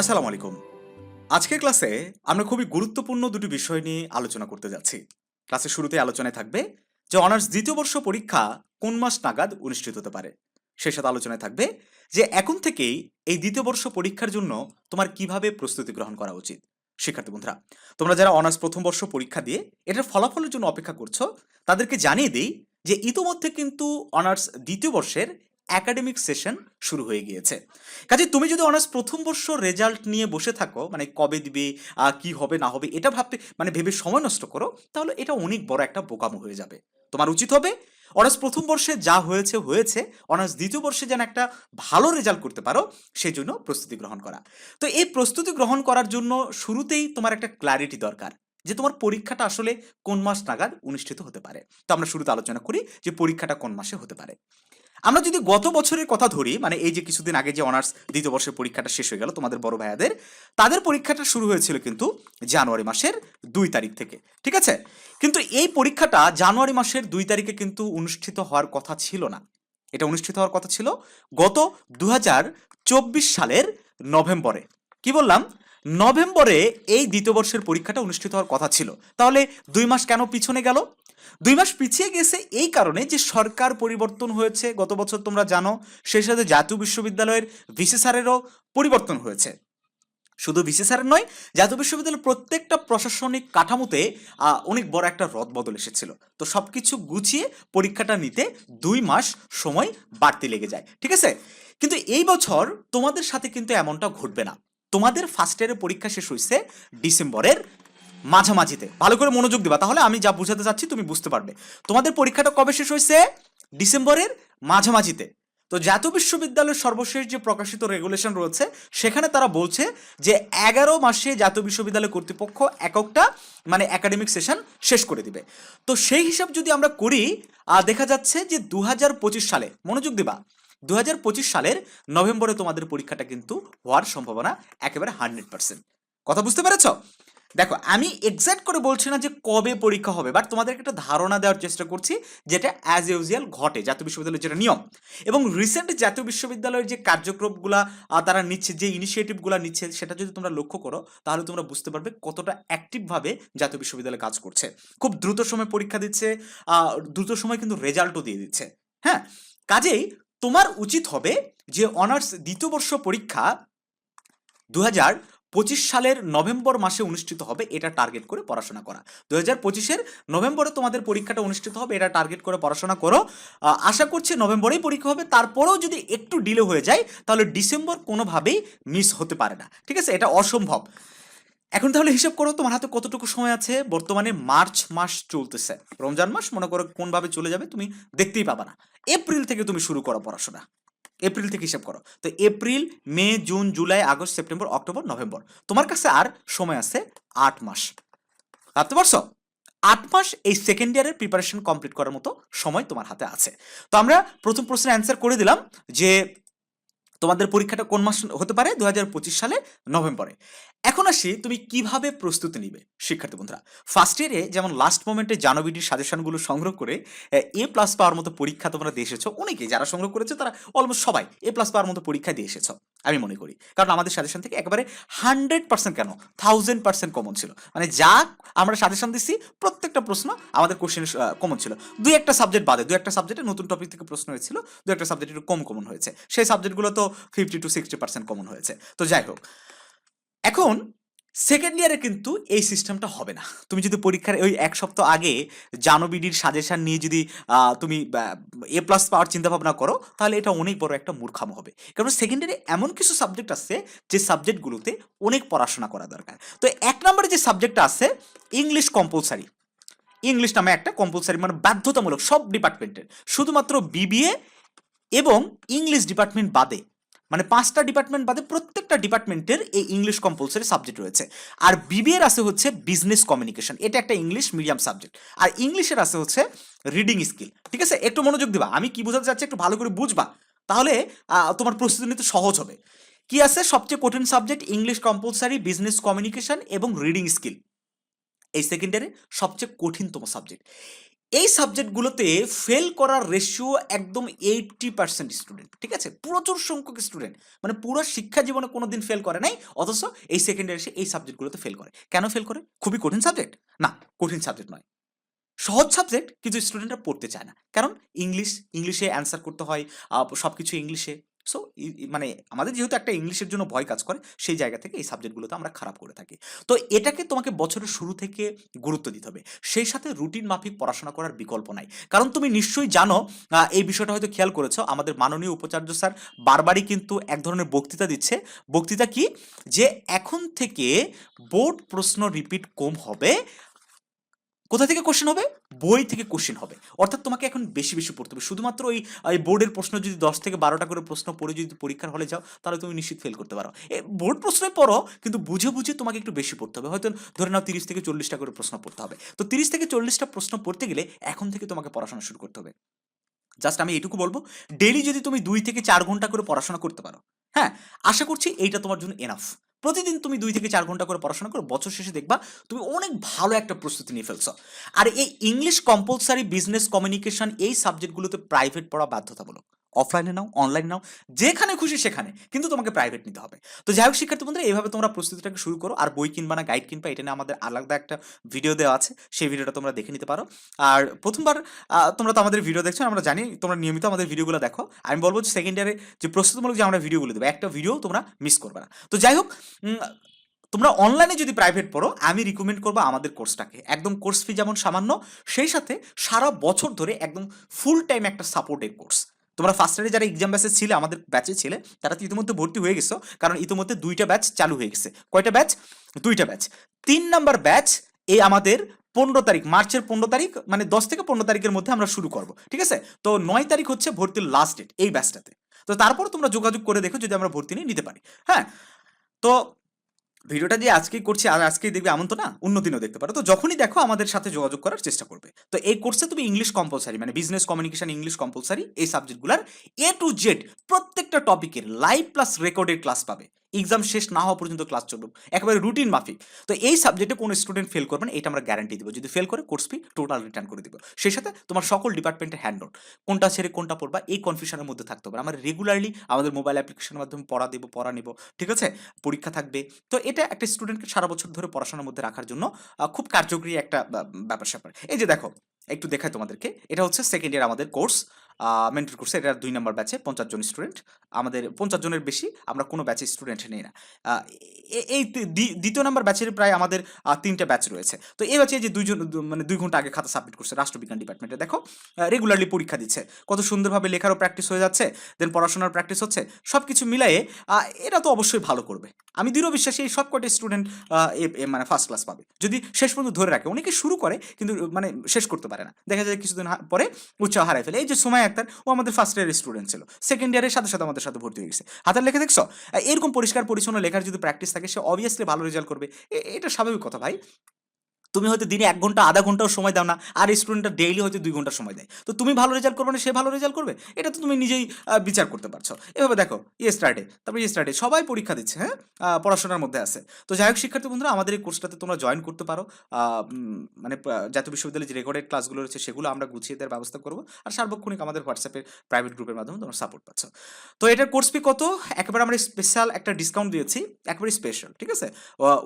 আসসালামু আলাইকুম। আজকের ক্লাসে আমরা খুবই গুরুত্বপূর্ণ দুটি বিষয় নিয়ে আলোচনা করতে যাচ্ছি। ক্লাসের শুরুতে আলোচনায় থাকবে যে অনার্স দ্বিতীয় বর্ষ পরীক্ষা কোন মাস নাগাদ অনুষ্ঠিত হতে পারে। সেই সাথে আলোচনায় থাকবে যে এখন থেকেই এই দ্বিতীয় বর্ষ পরীক্ষার জন্য তোমার কীভাবে প্রস্তুতি গ্রহণ করা উচিত। শিক্ষার্থী বন্ধুরা, তোমরা যারা অনার্স প্রথম বর্ষ পরীক্ষা দিয়ে এটার ফলাফলের জন্য অপেক্ষা করছ, তাদেরকে জানিয়ে দিই যে ইতোমধ্যে কিন্তু অনার্স দ্বিতীয় বর্ষের একাডেমিক সেশন শুরু হয়ে গিয়েছে। কাজে তুমি যদি অনার্স প্রথম বর্ষ রেজাল্ট নিয়ে বসে থাকো মানে কবে দিবে কি হবে, না হবে, এটা ভাবতে মানে ভেবে সময় নষ্ট করো, তাহলে এটা অনেক বড় একটা বোকামো হয়ে যাবে। তোমার উচিত হবে অনার্স প্রথম বর্ষে যা হয়েছে হয়েছে অনার্স দ্বিতীয় বর্ষে যেন একটা ভালো রেজাল্ট করতে পারো সেই জন্য প্রস্তুতি গ্রহণ করা। তো এই প্রস্তুতি গ্রহণ করার জন্য শুরুতেই তোমার একটা ক্ল্যারিটি দরকার, যে তোমার পরীক্ষাটা আসলে কোন মাস নাগাদ অনুষ্ঠিত হতে পারে। তো আমরা শুরুতে আলোচনা করি যে পরীক্ষাটা কোন মাসে হতে পারে। আমরা যদি গত বছরের কথা ধরি মানে এই যে কিছুদিন আগে যে অনার্স দ্বিতীয় বর্ষের পরীক্ষাটা শেষ হয়ে গেল তোমাদের বড় ভাইয়াদের, তাদের পরীক্ষাটা শুরু হয়েছিল কিন্তু জানুয়ারি মাসের দুই তারিখ থেকে, ঠিক আছে? কিন্তু এই পরীক্ষাটা জানুয়ারি মাসের দুই তারিখে কিন্তু অনুষ্ঠিত হওয়ার কথা ছিল না। এটা অনুষ্ঠিত হওয়ার কথা ছিল গত দু হাজার চব্বিশ সালের নভেম্বরে। কি বললাম? নভেম্বরে এই দ্বিতীয় বর্ষের পরীক্ষাটা অনুষ্ঠিত হওয়ার কথা ছিল। তাহলে দুই মাস কেন পিছনে গেল? দুই মাস পিছিয়ে গেছে এই কারণে যে সরকার পরিবর্তন হয়েছে, গত বছর তোমরা জানো, সেই সাথে জাতীয় বিশ্ববিদ্যালয়ের ভিসি স্যারেরও পরিবর্তন হয়েছে। শুধু ভিসি স্যারের নয়, জাতীয় বিশ্ববিদ্যালয়ের প্রত্যেকটা প্রশাসনিক কাঠামোতে অনেক বড় একটা রদ বদল এসেছিল। তো সবকিছু গুছিয়ে পরীক্ষাটা নিতে দুই মাস সময় বাড়তি লেগে যায়, ঠিক আছে? কিন্তু এই বছর তোমাদের সাথে কিন্তু এমনটা ঘটবে না। তোমাদের ফার্স্ট ইয়ারের পরীক্ষা শেষ হয়েছে ডিসেম্বরের মাঝামাঝিতে। ভালো করে মনোযোগ দিবা, তাহলে আমি যা বুঝাতে চাচ্ছি তুমি বুঝতে পারবে। তোমাদের পরীক্ষাটা কবে শেষ হয়েছে? ডিসেম্বরের মাঝামাঝিতে। তো জাতীয় বিশ্ববিদ্যালয়ের সর্বশেষ যে প্রকাশিত রেগুলেশন রয়েছে, সেখানে তারা বলছে যে এগারো মাসে জাতীয় বিশ্ববিদ্যালয় কর্তৃপক্ষ এককটা মানে একাডেমিক সেশন শেষ করে দিবে। তো সেই হিসাব যদি আমরা করি দেখা যাচ্ছে যে দু হাজার পঁচিশ সালে, মনোযোগ দিবা দু হাজার পঁচিশ সালের নভেম্বরে তোমাদের পরীক্ষাটা কিন্তু হওয়ার সম্ভাবনা একেবারে হান্ড্রেড পার্সেন্ট কথা বুঝতে পেরেছ? দেখো, আমি এক্সাক্ট করে বলছি না যে কবে পরীক্ষা হবে বাট তোমাদেরকে একটা ধারণা দেওয়ার চেষ্টা করছি যেটা অ্যাজ ইউজুয়াল ঘটে, জাতীয় বিশ্ববিদ্যালয়ের যেটা নিয়ম। এবং রিসেন্ট জাতীয় বিশ্ববিদ্যালয়ের যে কার্যক্রমগুলা তারা নিচ্ছে, যে ইনিশিয়েটিভগুলো নিচ্ছে, সেটা যদি তোমরা লক্ষ্য করো, তাহলে তোমরা বুঝতে পারবে কতটা অ্যাক্টিভভাবে জাতীয় বিশ্ববিদ্যালয় কাজ করছে। খুব দ্রুত সময় পরীক্ষা দিচ্ছে দ্রুত সময় কিন্তু রেজাল্টও দিয়ে দিচ্ছে। হ্যাঁ? কাজেই তোমার উচিত হবে যে অনার্স দ্বিতীয় বর্ষ পরীক্ষা দু হাজার পঁচিশ সালের নভেম্বর মাসে অনুষ্ঠিত হবে এটা টার্গেট করে পড়াশোনা করা। দু হাজার পঁচিশের নভেম্বরে তোমাদের পরীক্ষাটা অনুষ্ঠিত হবে, এটা টার্গেট করে পড়াশোনা করো। আশা করছি নভেম্বরেই পরীক্ষা হবে, তারপরেও যদি একটু ডিলে হয়ে যায়, তাহলে ডিসেম্বর কোনোভাবেই মিস হতে পারে না। ঠিক আছে? এটা অসম্ভব। এখন তাহলে হিসাব করো, তোমার হাতে কতটুকু সময় আছে? বর্তমানে মার্চ মাস চলতেছে। রমজান মাস, মনে করো কোনভাবে চলে যাবে, তুমি দেখতেই পাবা না। এপ্রিল থেকে তুমি শুরু করো পড়াশোনা। এপ্রিল থেকে হিসাব করো। তো April, May, June, July, August, September, October, November. তোমার কাছে আর সময় আছে আট মাস। ভাবতে পারছ? আট মাস এই সেকেন্ড ইয়ারের প্রিপারেশন কমপ্লিট করার মতো সময় তোমার হাতে আছে। তো আমরা প্রথম প্রশ্নের অ্যান্সার করে দিলাম যে তোমাদের পরীক্ষাটা কোন মাস হতে পারে? দু হাজার পঁচিশ সালে নভেম্বরে। এখন আসি তুমি কীভাবে প্রস্তুতি নিবে? শিক্ষার্থী বন্ধুরা ফার্স্ট ইয়ারে যেমন লাস্ট মোমেন্টে জানবিডির সাজেশনগুলো সংগ্রহ করে, এ প্লাস পাওয়ার মতো পরীক্ষা তোমরা দিয়ে এসেছ। অনেকেই যারা সংগ্রহ করেছে, তারা অলমোস্ট সবাই এ প্লাস পাওয়ার মতো পরীক্ষা দিয়ে এসেছ, আমি মনে করি। কারণ আমাদের সাজেশন থেকে একেবারে হান্ড্রেড পার্সেন্ট কেন? থাউজেন্ড পার্সেন্ট কমন ছিল। মানে যা আমরা সাজেশন দিচ্ছি প্রত্যেকটা প্রশ্ন আমাদের কোশ্চেন কমন ছিল। দুই একটা সাবজেক্ট বাদে, দুই একটা সাবজেক্টে নতুন টপিক থেকে প্রশ্ন হয়েছিল, দুই একটা সাবজেক্ট একটু কম কমন হয়েছে। সেই সাবজেক্টগুলো তো fifty to sixty percent common হয়েছে। তো যাই হোক এখন সেকেন্ড ইয়ারে কিন্তু এই সিস্টেমটা হবে না। তুমি যদি পরীক্ষার ওই এক সপ্তাহ আগে জানবিডির সাজেশন নিয়ে যদি তুমি এ প্লাস পাওয়ার চিন্তা ভাবনা করো, তাহলে এটা অনেক বড় একটা মূর্খামো হবে। কারণ সেকেন্ড ইয়ারে এমন কিছু সাবজেক্ট আছে, যে সাবজেক্টগুলোতে অনেক পড়াশোনা করা দরকার। তো এক নম্বরে যে সাবজেক্টটা আছে ইংলিশ কম্পালসারি ইংলিশ নামে একটা কম্পালসারি মানে বাধ্যতামূলক, সব ডিপার্টমেন্টের শুধুমাত্র বিবিএ এবং ইংলিশ ডিপার্টমেন্ট বাদে মানে পাঁচটা ডিপার্টমেন্ট বাদে প্রত্যেকটা ডিপার্টমেন্টের এই ইংলিশ কম্পালসারি সাবজেক্ট রয়েছে। আর বিবিএর আছে হচ্ছে বিজনেস কমিউনিকেশন এটা একটা ইংলিশ মিডিয়াম সাবজেক্ট আর ইংলিশের আছে হচ্ছে রিডিং স্কিল ঠিক আছে? একটু মনোযোগ দিবা, আমি কি বোঝাতে চাচ্ছি একটু ভালো করে বুঝবা, তাহলে তোমার প্রস্তুতি নিতে সহজ হবে। কি আছে? সবচেয়ে কঠিন subject English compulsory business communication এবং রিডিং স্কিল এই সেকেন্ডারে সবচেয়ে কঠিনতম সাবজেক্ট এই সাবজেক্টগুলোতে ফেল করার রেশিও একদম এইটটি পার্সেন্ট স্টুডেন্ট ঠিক আছে? প্রচুর সংখ্যক স্টুডেন্ট মানে পুরো শিক্ষা জীবনে কোনো দিন ফেল করে নাই, অথচ এই সেকেন্ড ইয়ার এসে এই সাবজেক্টগুলোতে ফেল করে। কেন ফেল করে? খুবই কঠিন সাবজেক্ট না, কঠিন সাবজেক্ট নয়। সহজ সাবজেক্ট কিন্তু স্টুডেন্টরা পড়তে চায় না। কারণ ইংলিশ ইংলিশে অ্যান্সার করতে হয় সব কিছু ইংলিশে সো মানে আমাদের যেহেতু একটা ইংলিশের জন্য ভয় কাজ করে, সেই জায়গা থেকে এই সাবজেক্টগুলোতে আমরা খারাপ করে থাকি। তো এটাকে তোমাকে বছরের শুরু থেকে গুরুত্ব দিতে হবে। সেই সাথে রুটিন মাফিক পড়াশোনা করার বিকল্প নাই। কারণ তুমি নিশ্চয়ই জানো এই বিষয়টা হয়তো খেয়াল করেছ, আমাদের মাননীয় উপাচার্য স্যার বারবারই কিন্তু এক ধরনের বক্তৃতা দিচ্ছে। বক্তৃতা কি? যে এখন থেকে বোর্ড প্রশ্ন রিপিট কম হবে কোথা থেকে কোশ্চেন হবে? বই থেকে কোশ্চেন হবে। অর্থাৎ তোমাকে এখন বেশি বেশি পড়তে হবে। শুধুমাত্র ওই ওই বোর্ডের প্রশ্ন যদি দশ থেকে বারোটা করে প্রশ্ন পড়ে যদি পরীক্ষার হলে যাও, তাহলে তুমি নিশ্চিত ফেল করতে পারো। এ, বোর্ড প্রশ্নে পড়ো, কিন্তু বুঝে বুঝে তোমাকে একটু বেশি পড়তে হবে। হয়তো ধরে নাও তিরিশ থেকে চল্লিশটা করে প্রশ্ন পড়তে হবে। তো তিরিশ থেকে চল্লিশটা প্রশ্ন পড়তে গেলে এখন থেকে তোমাকে পড়াশোনা শুরু করতে হবে। জাস্ট আমি এটুকু বলব ডেলি যদি তুমি দুই থেকে চার ঘণ্টা করে পড়াশোনা করতে পারো হ্যাঁ আশা করছি এইটা তোমার জন্য এনাফ প্রতিদিন তুমি দুই থেকে চার ঘণ্টা করে পড়াশোনা করো, বছর শেষে দেখবা তুমি অনেক ভালো একটা প্রস্তুতি নিয়ে ফেলছো। আর এই ইংলিশ কম্পালসারি বিজনেস কমিউনিকেশন এই সাবজেক্টগুলোতে প্রাইভেট পড়া বাধ্যতামূলক। অফলাইনে নাও অনলাইনে নাও, যেখানে খুশি সেখানে, কিন্তু তোমাকে প্রাইভেট নিতে হবে। তো যাই হোক শিক্ষার্থী বন্ধুরা, এইভাবে তোমরা প্রস্তুতিটাকে শুরু করো, আর বই কিনবা না গাইড কিনবা, এটা নিয়ে আমাদের আলাদা একটা ভিডিও দেওয়া আছে, সেই ভিডিওটা তোমরা দেখে নিতে পারো। আর প্রথমবার তোমরা তো আমাদের ভিডিও দেখছ, আমরা জানি, তোমরা নিয়মিত আমাদের ভিডিওগুলো দেখো। আমি বলব যে সেকেন্ড ইয়ারে যে প্রস্তুতিমূলক যে আমরা ভিডিওগুলো দেবো, একটা ভিডিও তোমরা মিস করবে না। তো যাই হোক তোমরা অনলাইনে যদি প্রাইভেট পড়ো, আমি রিকমেন্ড করব আমাদের কোর্সটাকে একদম কোর্স ফি যেমন সামান্য, সেই সাথে সারা বছর ধরে একদম ফুল টাইম একটা সাপোর্টেড কোর্স তোমরা ফার্স্ট ইয়ারে যারা এক্সাম ব্যাচে ছিলে, আমাদের ব্যাচে ছিলে, তারা তো ইতিমধ্যে ভর্তি হয়ে গেছো, কারণ ইতিমধ্যে দুইটা ব্যাচ চালু হয়ে গেছে। কয়টা ব্যাচ দুইটা ব্যাচ তিন নাম্বার ব্যাচ এই আমাদের পনেরো তারিখ, মার্চের পনেরো তারিখ মানে দশ থেকে পনেরো তারিখের মধ্যে আমরা শুরু করব, ঠিক আছে? তো নয় তারিখ হচ্ছে ভর্তির লাস্ট ডেট এই ব্যাচটাতে তো তারপর তোমরা যোগাযোগ করে দেখো, যদি আমরা ভর্তি নিয়ে নিতে পারি। হ্যাঁ? তো ভিডিওটা যে আজকেই করছি, আর আজকেই দেখবে এমন তো না অন্য দিনও দেখতে পারো। তো যখনই দেখো আমাদের সাথে যোগাযোগ করার চেষ্টা করবে। তো এই কোর্সে তুমি ইংলিশ কম্পালসারি মানে বিজনেস কমিউনিকেশন ইংলিশ কম্পালসারি এই সাবজেক্টগুলোর এ টু জেড প্রত্যেকটা টপিকের লাইভ প্লাস রেকর্ডেড ক্লাস পাবে। এক্সাম শেষ না হওয়া পর্যন্ত ক্লাস চলবে একেবারে রুটিন মাফিক। তো এই সাবজেক্টে কোনো স্টুডেন্ট ফেল করবে না এটা আমরা গ্যারান্টি দিব। যদি ফেল করে কোর্স ফি টোটাল রিটার্ন করে দিব। সেই সাথে তোমার সকল ডিপার্টমেন্টের হ্যান্ড নোট কোনটা ছেড়ে কোনটা পড়বা, এই কনফিউশনের মধ্যে থাকতে হবে। আমরা রেগুলারলি আমাদের মোবাইল অ্যাপ্লিকেশনের মাধ্যমে পড়া দেবো, পড়া নেব। ঠিক আছে? পরীক্ষা থাকবে। তো এটা একটা স্টুডেন্টকে সারা বছর ধরে পড়াশোনার মধ্যে রাখার জন্য খুব কার্যকরী একটা ব্যাপার স্যাপার এই যে দেখো, একটু দেখাই তোমাদেরকে। এটা হচ্ছে সেকেন্ড ইয়ার আমাদের কোর্স মেন্টর কোর্সে এটা দুই নম্বর ব্যাচে পঞ্চাশ জন স্টুডেন্ট আমাদের পঞ্চাশ জনের বেশি আমরা কোনো ব্যাচে স্টুডেন্ট নেই না। এই দ্বিতীয় নম্বর ব্যাচের প্রায় আমাদের তিনটে ব্যাচ রয়েছে। তো এই ব্যাচে যে দুইজন মানে দুই ঘণ্টা আগে খাতা সাবমিট করছে রাষ্ট্রবিজ্ঞান ডিপার্টমেন্টে দেখো রেগুলারলি পরীক্ষা দিচ্ছে। কত সুন্দরভাবে লেখারও প্র্যাকটিস হয়ে যাচ্ছে দেন পড়াশোনার প্র্যাকটিস হচ্ছে। সব কিছু আহ, এরা তো অবশ্যই ভালো করবে। আমি দৃঢ় বিশ্বাসী এই সব কটা স্টুডেন্ট মানে ফার্স্ট ক্লাস পাবে। যদি শেষ পর্যন্ত ধরে রাখে অনেকে শুরু করে কিন্তু মানে শেষ করতে পারে না। দেখা যায় কিছুদিন পরে উৎসাহ হারাই ফেলে। এই যে সময় আক্তার ও আমাদের ফার্স্ট ইয়ারের স্টুডেন্ট ছিল। সেকেন্ড ইয়ারের সাথে সাথে আমাদের সাথে ভর্তি হয়ে গেছে। হাতের লেখা দেখছ? এরকম পরিষ্কার পরিচ্ছন্ন লেখার যদি প্র্যাকটিস থাকে, সে অবভিয়াসলি ভালো রেজাল্ট করবে। এটা স্বাভাবিক কথা ভাই। তুমি হয়তো দিনে এক ঘণ্টা, আধা ঘন্টাও সময় দাও না, আর স্টুডেন্টটা ডেইলি হয়তো দুই ঘণ্টা সময় দেয়। তো তুমি ভালো রেজাল্ট করবে না, সে ভালো রেজাল্ট করবে? এটা তো তুমি নিজেই বিচার করতে পারছ। এভাবে দেখো ইয়ে স্টার্টে তারপরে ইয়ে স্টার্টে সবাই পরীক্ষা দিচ্ছে হ্যাঁ? পড়াশোনার মধ্যে আছে। তো যাই হোক, শিক্ষার্থী বন্ধুরা, আমাদের এই কোর্সটাতে তোমরা জয়েন করতে পারো। মানে জাতীয় বিশ্ববিদ্যালয়ের যে রেকর্ডেড ক্লাসগুলো রয়েছে, সেগুলো আমরা গুছিয়ে দেওয়ার ব্যবস্থা করব। আর সার্বক্ষণিক আমাদের হোয়াটসঅ্যাপের প্রাইভেট গ্রুপের মাধ্যমে তোমরা সাপোর্ট পাচ্ছ। তো এটার কোর্স ফি কত? একেবারে আমরা স্পেশাল একটা ডিসকাউন্ট দিয়েছি, একেবারে স্পেশাল ঠিক আছে?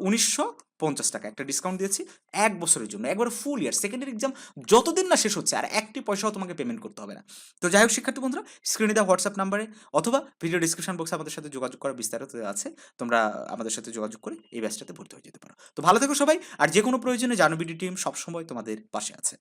উনিশশো পঞ্চাশ টাকা। একটা ডিসকাউন্ট দিয়েছি এক বছরের জন্য। একবার ফুল ইয়ার সেকেন্ডারি এক্সাম যতদিন না শেষ হচ্ছে, আর একটি পয়সাও তোমাকে পেমেন্ট করতে হবে না। তো যাই হোক, শিক্ষার্থী বন্ধুরা স্ক্রিনে দেওয়া হোয়াটসঅ্যাপ নাম্বারে অথবা ভিডিও ডিসক্রিপশন বক্সে আমাদের সাথে যোগাযোগ করার বিস্তারিত আছে। তোমরা আমাদের সাথে যোগাযোগ করে এই ব্যাচটাতে ভর্তি হয়ে যেতে পারো। তো ভালো থেকো সবাই, আর যে কোনো প্রয়োজনে জানবিডি টিম সবসময় তোমাদের পাশে আছে।